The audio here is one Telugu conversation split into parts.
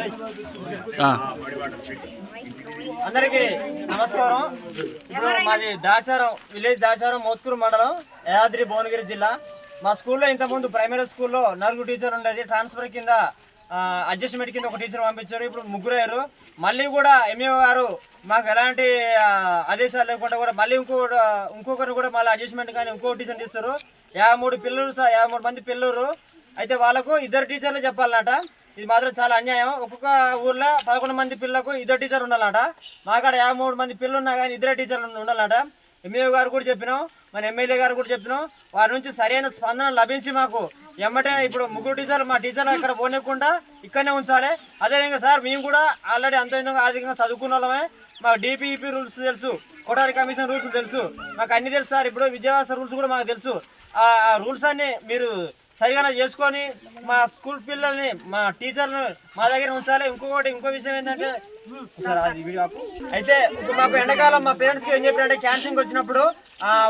అందరికీ అందరికి నమస్కారం. మాది దాచారం విలేజ్ దాచారం మోత్కూరు మండలం యాదాద్రి భువనగిరి జిల్లా. మా స్కూల్లో ఇంతకుముందు ప్రైమరీ స్కూల్లో నలుగురు టీచర్ ఉండేది. ట్రాన్స్ఫర్ కింద అడ్జస్ట్మెంట్ కింద ఒక టీచర్ పంపించారు. ఇప్పుడు ముగ్గురయ్యారు మళ్ళీ కూడా ఎంఏ గారు మాకు ఎలాంటి ఆదేశాలు లేకుండా కూడా మళ్ళీ ఇంకో ఇంకొకరు కూడా మళ్ళీ అడ్జస్ట్మెంట్ కానీ ఇంకో టీచర్ తీస్తారు. యాభై మూడు పిల్లలు సార్ యాభై మూడు మంది పిల్లలు. అయితే వాళ్ళకు ఇద్దరు టీచర్లు చెప్పాలన్నట ఇది మాత్రం చాలా అన్యాయం. ఒక్కొక్క ఊర్లో పదకొండు మంది పిల్లలకు ఇద్దరు టీచర్ ఉండాలట. మాకాడ యాభై మూడు మంది పిల్లలు ఉన్నా కానీ ఇద్దరే టీచర్లు ఉండాలట. ఎంఏ గారు కూడా చెప్పినాం మన ఎమ్మెల్యే గారు కూడా చెప్పినాం. వారి నుంచి సరైన స్పందన లభించి మాకు. ఎమ్మటే ఇప్పుడు ముగ్గురు టీచర్లు మా టీచర్లు ఇక్కడ పోనీయకుండా ఇక్కడనే ఉంచాలి. అదేవిధంగా సార్ మేము కూడా ఆల్రెడీ అంత విధంగా ఆర్థికంగా చదువుకున్న వాళ్ళమే. మాకు డిపిఈపి రూల్స్ తెలుసు కోటారి కమిషన్ రూల్స్ తెలుసు. మాకు అన్ని తెలుసు సార్ ఇప్పుడు విద్యావాస రూల్స్ కూడా మాకు తెలుసు. ఆ రూల్స్ అన్ని మీరు సరిగా చేసుకొని మా స్కూల్ పిల్లల్ని మా టీచర్లను మా దగ్గర ఉంచాలి. ఇంకొకటి ఇంకో విషయం ఏంటంటే అయితే ఇప్పుడు మాకు ఎండాకాలం మా పేరెంట్స్కి ఏం చెప్పారంటే క్యాన్సింగ్ వచ్చినప్పుడు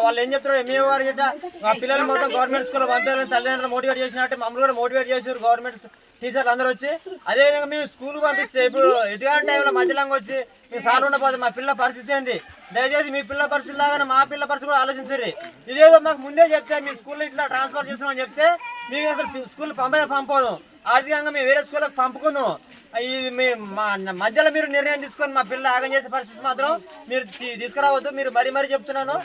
వాళ్ళు ఏం చెప్తారు ఎంఏ వారు గిట్ట మా పిల్లలు మొత్తం గవర్నమెంట్ స్కూల్ పంపించాలని తల్లిదండ్రులు మోటివేట్ చేసినట్టు మమ్మల్ని కూడా మోటివేట్ చేశారు గవర్నమెంట్ టీచర్లు అందరూ వచ్చి. అదేవిధంగా మేము స్కూల్ పంపిస్తే ఇప్పుడు ఎటువంటి టైంలో మధ్యలోకి వచ్చి మీ సార్ ఉండకపోతే మా పిల్లల పరిస్థితి ఏంది? దయచేసి మీ పిల్లల పరిస్థితి లాగానే మా పిల్లల పరిస్థితి కూడా ఆలోచించండి. ఇదేదో మాకు ముందే చెప్తే మీ స్కూల్లో ఇట్లా ట్రాన్స్ఫర్ చేస్తున్నామని చెప్తే మీకు అసలు స్కూల్ పంపే పంపదు. ఆర్థికంగా మేము వేరే స్కూల్కి పంపుకుందాం. ఇది మీ మా మధ్యలో మీరు నిర్ణయం తీసుకొని మా పిల్లలు ఆగం చేసే పరిస్థితి మాత్రం మీరు తీసుకురావద్దు. మీరు మరీ మరీ చెప్తున్నాను.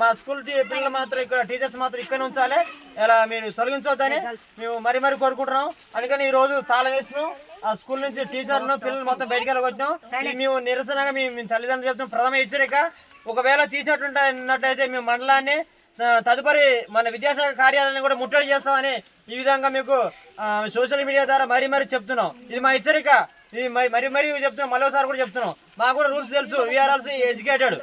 మా స్కూల్ పిల్లలు మాత్రం ఇక్కడ టీచర్స్ మాత్రం ఇక్కడ ఉంచాలి. ఇలా మీరు తొలగించవద్దని మేము మరీ మరీ కోరుకుంటున్నాం. అందుకని ఈ రోజు తాళం వేసినాం. ఆ స్కూల్ నుంచి టీచర్ను పిల్లలు మొత్తం బయటికి వెళ్ళగొట్టినాం. ఇది మేము నిరసనగా మేము తల్లిదండ్రులు చెప్తాం ప్రథమ హెచ్చరిక ఒకవేళ తీసినట్టుంటే మేము మండలాన్ని తదుపరి మన విద్యాశాఖ కార్యాలయాన్ని కూడా ముట్టడి చేస్తామని ఈ విధంగా మీకు సోషల్ మీడియా ద్వారా మరీ మరీ చెప్తున్నాం. ఇది మా హెచ్చరిక. ఇది మరి మరీ మరీ చెప్తున్నాం. మరోసారి కూడా చెప్తున్నాం. మాకు కూడా రూల్స్ తెలుసు. We are also educated.